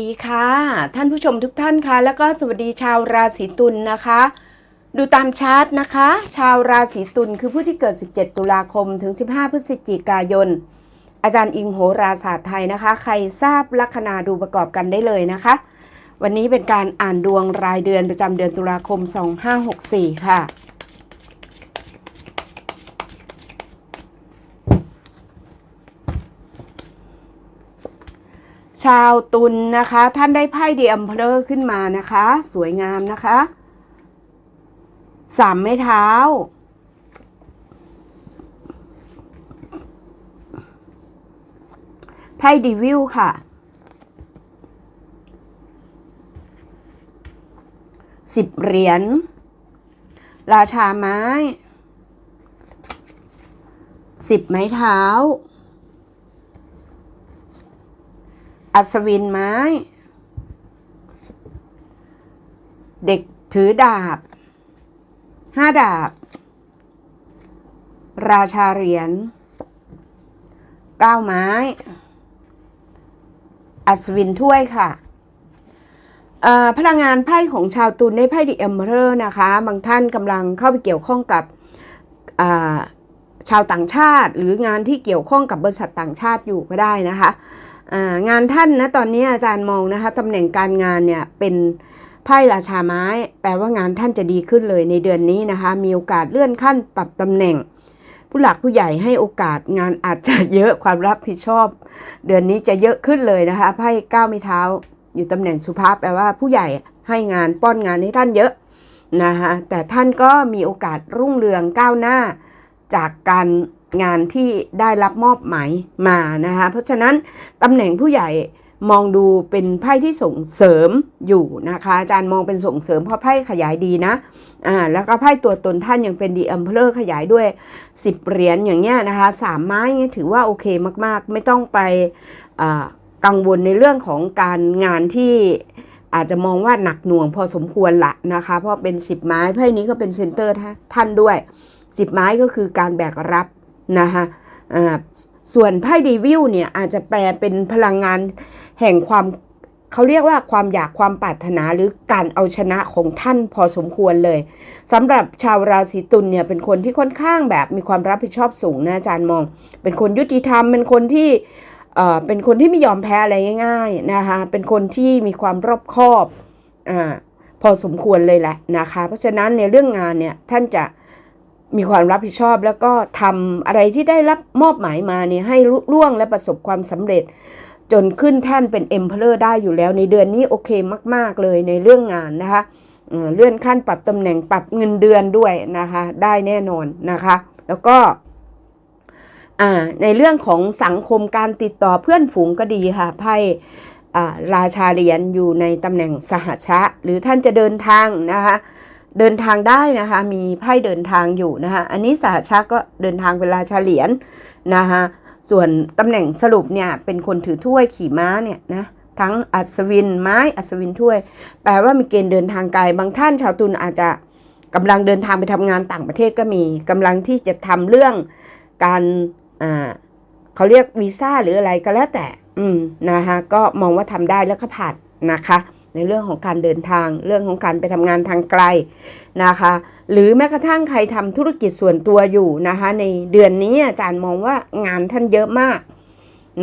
ดีค่ะ ท่านผู้ชมทุกท่านค่ะ แล้วก็สวัสดีชาวราศีตุลนะคะ ดูตามชาร์ตนะคะ ชาวราศีตุลคือผู้ที่เกิด 17 ตุลาคมถึง 15 พฤศจิกายน อาจารย์อิงโหราศาสตร์ไทยนะคะ ใครทราบลัคนาดูประกอบกันได้เลยนะคะ วันนี้เป็นการอ่านดวงรายเดือนประจำเดือนตุลาคม 2564 ค่ะ ชาวตุลนะคะ ท่านได้ไพ่ดีอัมเพลอขึ้นมานะคะ สวยงามนะคะสามไม้เท้า ไพ่ดีวิวค่ะสิบเหรียญราชาไม้สิบไม้เท้า อัศวินไม้ เด็กถือดาบห้าดาบ ราชาเหรียญเก้าไม้ อัศวินถ้วยค่ะพลังงานไพ่ของชาวตุลได้ไพ่ดิเอมเบอร์นะคะ บางท่านกำลังเข้าไปเกี่ยวข้องกับชาวต่างชาติ หรืองานที่เกี่ยวข้องกับบริษัทต่างชาติอยู่ก็ได้นะคะ งานท่านนะตอนนี้อาจารย์มองนะคะตำแหน่งการงานเนี่ยเป็นไพ่ราชาไม้ แปลว่างานท่านจะดีขึ้นเลยในเดือนนี้นะคะ มีโอกาสเลื่อนขั้นปรับตำแหน่ง ผู้หลักผู้ใหญ่ให้โอกาสงานอาจจะเยอะความรับผิดชอบ เดือนนี้จะเยอะขึ้นเลยนะคะไพ่ก้าวไม้เท้า อยู่ตำแหน่งสุภาพแปลว่าผู้ใหญ่ให้งานป้อนงานให้ท่านเยอะนะคะแต่ท่านก็มีโอกาสรุ่งเรืองก้าวหน้าจากการ งานที่ได้รับมอบหมายมานะคะเพราะฉะนั้นตำแหน่งผู้ใหญ่มองดูเป็นไพ่ที่ส่งเสริมอยู่นะคะ อาจารย์มองเป็นส่งเสริมเพราะไพ่ขยายดีนะอ่าแล้วก็ไพ่ตัวตนท่านยังเป็นดีอัมเพลอร์ขยายด้วย 10 เหรียญอย่างเงี้ยนะคะสามไม้เงี้ยถือว่าโอเคมากๆ ไม่ต้องไปอ่ากังวลในเรื่องของการงานที่อาจจะมองว่าหนักหน่วงพอสมควรละนะคะ เพราะเป็น 10 ไม้ไพ่นี้ก็เป็นเซนเตอร์ท่านด้วย 10 ไม้ก็คือการแบกรับ นะคะส่วนไพ่ดีวิวเนี่ยอาจจะแปลเป็นพลังงานแห่งความเขาเรียกว่าความอยากความปรารถนาหรือการเอาชนะของท่านพอสมควรเลยสำหรับชาวราศีตุลเนี่ยเป็นคนที่ค่อนข้างแบบมีความรับผิดชอบสูงนะอาจารย์มอง เป็นคนยุติธรรมเป็นคนที่เอ่อเป็นคนที่ไม่ยอมแพ้อะไรง่าย ๆนะคะเป็นคนที่มีความรอบคอบอ่าพอสมควรเลยแหละนะคะ เพราะฉะนั้นในเรื่องงานเนี่ยท่านจะ มีความรับผิดชอบแล้วก็ทำอะไรที่ได้รับมอบหมายมาเนี่ยให้ลุล่วงและประสบความสำเร็จ จนขึ้นแท่นเป็นเอ็มเพลอร์ได้อยู่แล้ว ในเดือนนี้โอเคมาก ๆเลยในเรื่องงานนะคะเลื่อนขั้นปรับตำแหน่งปรับเงินเดือนด้วยนะคะ ได้แน่นอนนะคะ แล้วก็ในเรื่องของสังคมการติดต่อเพื่อนฝูงก็ดีค่ะไพ่ราชาเหรียญอยู่ในตำแหน่งสหชะ หรือท่านจะเดินทางนะคะ เดินทางได้นะคะ มีไพ่เดินทางอยู่นะคะอันนี้สหชาก็เดินทางเป็นราชาเหรียญนะคะส่วนตำแหน่งสรุปเนี่ยเป็นคนถือถ้วยขี่ม้าเนี่ยนะทั้งอัศวินไม้อัศวินถ้วย แปลว่ามีเกณฑ์เดินทางไกล บางท่านชาวตุลอาจจะกำลังเดินทางไปทำงานต่างประเทศก็มีกำลังที่จะทำเรื่องการอ่าเขาเรียกวีซ่าหรืออะไรก็แล้วแต่ อืมนะคะก็มองว่าทำได้แล้วก็ผ่านนะคะ ในเรื่องของการเดินทาง เรื่องของการไปทำงานทางไกลนะคะ หรือแม้กระทั่งใครทำธุรกิจส่วนตัวอยู่นะคะ ในเดือนนี้อาจารย์มองว่างานท่านเยอะมาก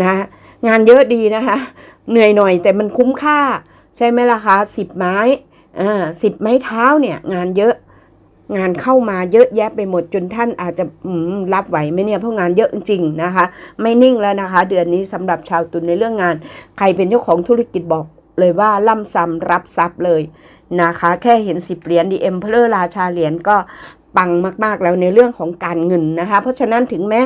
นะงานเยอะดีนะคะ เหนื่อยหน่อยแต่มันคุ้มค่า ใช่ไหมล่ะคะสิบไม้อ่าสิบไม้เท้าเนี่ยงานเยอะงานเข้ามาเยอะแยะไปหมดจนท่านอาจจะรับไหวไหมเนี่ยเพราะงานเยอะจริงๆนะคะ ไม่นิ่งแล้วนะคะ เดือนนี้สำหรับชาวตุลในเรื่องงาน ใครเป็นเจ้าของธุรกิจบอก เลยว่าล่ำซ้ำรับทรัพย์เลยนะคะ แค่เห็นสิบเหรียญดีเอ็มเพลอราชาเหรียญก็ปังมาก ๆ แล้วในเรื่องของการเงินนะคะ เพราะฉะนั้นถึงแม้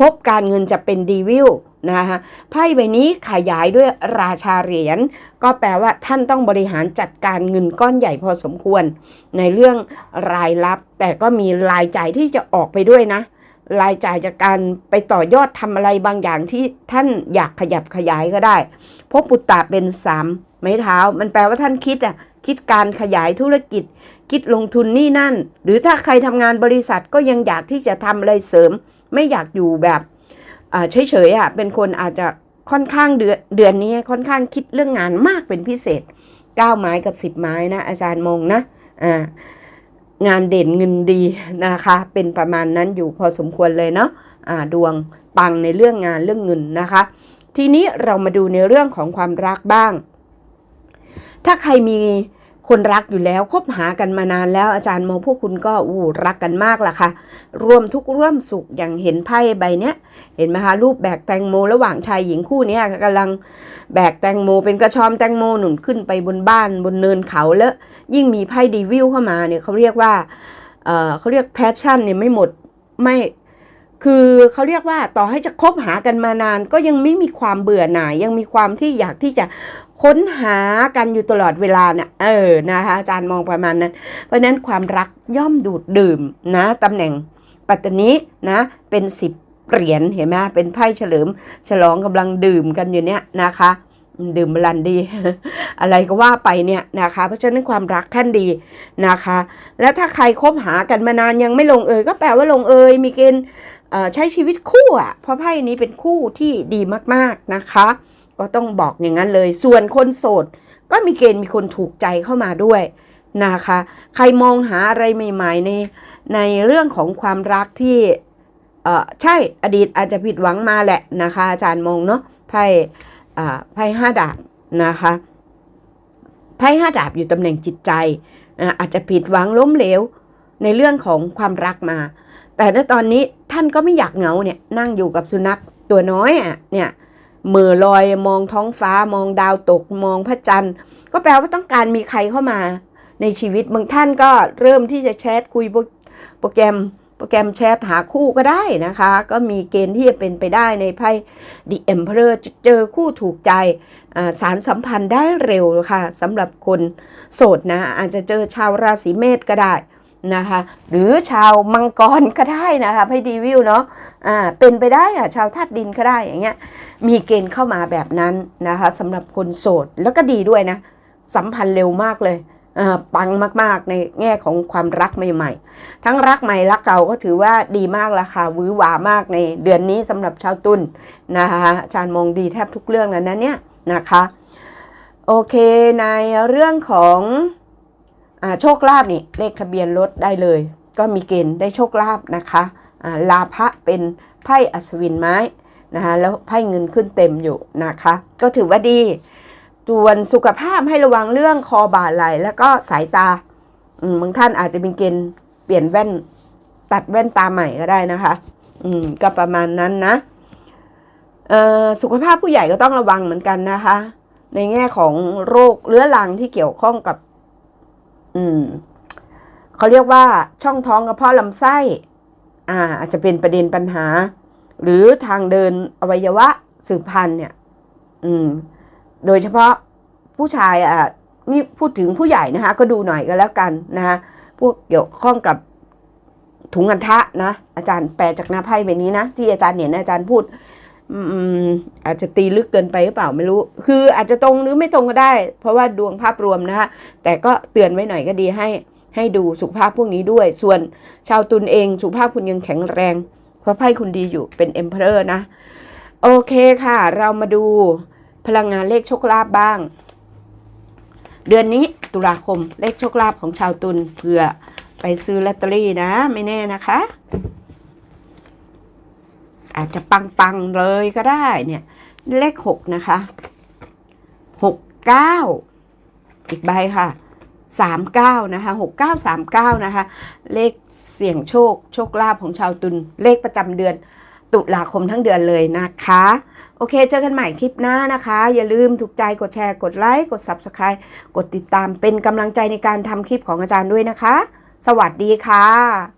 พบการเงินจะเป็นดีวิวนะคะไพ่ใบนี้ขยายด้วยราชาเหรียญก็แปลว่าท่านต้องบริหารจัดการเงินก้อนใหญ่พอสมควร ในเรื่องรายรับ แต่ก็มีรายจ่ายที่จะออกไปด้วยนะ รายจ่ายจากการไปต่อยอดทำอะไรบางอย่างที่ท่านอยากขยับขยายก็ได้พราะปุตตะเป็นสามไม้เท้า มันแปลว่าท่านคิดอะคิดการขยายธุรกิจ คิดลงทุนนี่นั่น หรือถ้าใครทำงานบริษัทก็ยังอยากที่จะทำอะไรเสริม ไม่อยากอยู่แบบเฉยๆอะเป็นคนอาจจะค่อนข้างเดือนเดือนนี้ค่อนข้างคิดเรื่องงานมากเป็นพิเศษ9ไม้กับ 10 ไม้นะ อาจารย์มองนะอ่างานเด่นเงินดีนะคะ เป็นประมาณนั้นอยู่พอสมควรเลยเนาะอ่าดวงปังในเรื่องงานเรื่องเงินนะคะ ทีนี้เรามาดูในเรื่องของความรักบ้าง ถ้าใครมีคนรักอยู่แล้วคบหากันมานานแล้วอาจารย์มองพวกคุณก็อู้รักกันมากล่ะค่ะร่วมทุกร่วมสุขอย่างเห็นไพ่ใบเนี้ย เห็นไหมคะรูปแบกแตงโมระหว่างชายหญิงคู่เนี้ยกำลังแบกแตงโม เป็นกระชอมแตงโมหนุนขึ้นไปบนบ้านบนเนินเขาแล้ว ยิ่งมีไพ่ดีวิวเข้ามาเนี่ยเขาเรียกว่าเออเขาเรียกแพชชั่นเนี่ยไม่หมดไม่ คือเขาเรียกว่าต่อให้จะคบหากันมานาน ก็ยังไม่มีความเบื่อหน่าย ยังมีความที่อยากที่จะค้นหากันอยู่ตลอดเวลาเนี่ยเออนะคะอาจารย์มองประมาณนั้น เพราะฉะนั้นความรักย่อมดูดดื่มนะตำแหน่งปัตตานีนะเป็นสิบเหรียญเห็นไหมเป็นไพ่เฉลิม ฉลองกำลังดื่มกันอยู่เนี่ยนะคะ ดื่มบรันดี อะไรก็ว่าไปเนี่ยนะคะ เพราะฉะนั้นความรักท่านดีนะคะ แล้วถ้าใครคบหากันมานานยังไม่ลงเอยก็แปลว่าลงเอยมีเกณฑ์ ใช้ชีวิตคู่อะเพราะไพ่นี้เป็นคู่ที่ดีมากๆนะคะ ก็ต้องบอกอย่างนั้นเลย ส่วนคนโสด ก็มีเกณฑ์มีคนถูกใจเข้ามาด้วยนะคะ ใครมองหาอะไรใหม่ๆในในเรื่องของความรักที่เออใช่อดีตอาจจะผิดหวังมาแหละนะคะ อาจารย์มองเนาะไพ่อ่าไพ่ห้าดาบนะคะไพ่ห้าดาบอยู่ตำแหน่งจิตใจอาจจะผิดหวังล้มเหลวในเรื่องของความรักมา แต่ณตอนนี้ท่านก็ไม่อยากเหงาเนี่ยนั่งอยู่กับสุนัขตัวน้อยอะเนี่ยเมือลอยมองท้องฟ้ามองดาวตกมองพระจันทร์ ก็แปลว่าต้องการมีใครเข้ามาในชีวิตบางท่านก็เริ่มที่จะแชทคุยโปรแกรมโปรแกรมแชทหาคู่ก็ได้นะคะ ก็มีเกณฑ์ที่จะเป็นไปได้ในไพ่ The Emperor จะเจอคู่ถูกใจสารสัมพันธ์ได้เร็วค่ะสำหรับคนโสดนะ อาจจะเจอชาวราศีเมษก็ได้ นะคะ หรือชาวมังกรก็ได้นะคะไพ่ดีวิวเนาะอ่าเป็นไปได้อะชาวธาตุดินก็ได้อย่างเงี้ยมีเกณฑ์เข้ามาแบบนั้นนะคะสำหรับคนโสดแล้วก็ดีด้วยนะ สัมพันธ์เร็วมากเลยปังมากๆในแง่ของความรักใหม่ ๆ ทั้งรักใหม่รักเก่าก็ถือว่าดีมากราคาวือหวามากในเดือนนี้สำหรับชาวตุลนะคะอาจารย์มองดีแทบทุกเรื่องแล้วนะเนี่ยนะคะ โอเคในเรื่องของ โชคลาภนี่เลขทะเบียนรถได้เลย ก็มีเกณฑ์ได้โชคลาภนะคะลาภะเป็นไพ่อัศวินไม้นะคะแล้วไพ่เงินขึ้นเต็มอยู่นะคะ ก็ถือว่าดีส่วนสุขภาพให้ระวังเรื่องคอบ่าไหล่แล้วก็สายตาบางท่านอาจจะมีเกณฑ์เปลี่ยนแว่นตัดแว่นตาใหม่ก็ได้นะคะ อืมก็ประมาณนั้นนะสุขภาพผู้ใหญ่ก็ต้องระวังเหมือนกันนะคะ ในแง่ของโรคเรื้อรังที่เกี่ยวข้องกับ อืมเขาเรียกว่าช่องท้องกระเพาะลำไส้ อ่า อาจจะเป็นประเด็นปัญหา หรือทางเดินอวัยวะสืบพันธุ์เนี่ย อืม โดยเฉพาะผู้ชายอะนี่พูดถึงผู้ใหญ่นะคะ ก็ดูหน่อยก็แล้วกันนะคะพวกเกี่ยวข้องกับถุงอันทะนะ อาจารย์แปลจากหน้าไพ่แบบนี้นะ ที่อาจารย์เห็นอาจารย์พูด อาจจะตีลึกเกินไปหรือเปล่าไม่รู้ คืออาจจะตรงหรือไม่ตรงก็ได้ เพราะว่าดวงภาพรวมนะคะแต่ก็เตือนไว้หน่อยก็ดีให้ ให้ดูสุขภาพพวกนี้ด้วย ส่วนชาวตุลเองสุขภาพคุณยังแข็งแรง เพราะไพ่คุณดีอยู่เป็นเอ็มเพอร์นะ โอเคค่ะ เรามาดูพลังงานเลขโชคลาภบ้าง เดือนนี้ตุลาคมเลขโชคลาภของชาวตุลเผื่อไปซื้อลอตเตอรี่นะ ไม่แน่นะคะ จจะปังๆเลยก็ได้เนี่ย เลขหกนะคะหกเก้าอีกใบค่ะสามเก้านะคะหกเก้าสามเก้านะคะ เลขเสี่ยงโชค โชคลาภของชาวตุลเลขประจำเดือนตุลาคมทั้งเดือนเลยนะคะ โอเค เจอกันใหม่คลิปหน้านะคะ อย่าลืมถูกใจกดแชร์กดไลค์กด Subscribe กดติดตามเป็นกำลังใจในการทำคลิปของอาจารย์ด้วยนะคะ สวัสดีค่ะ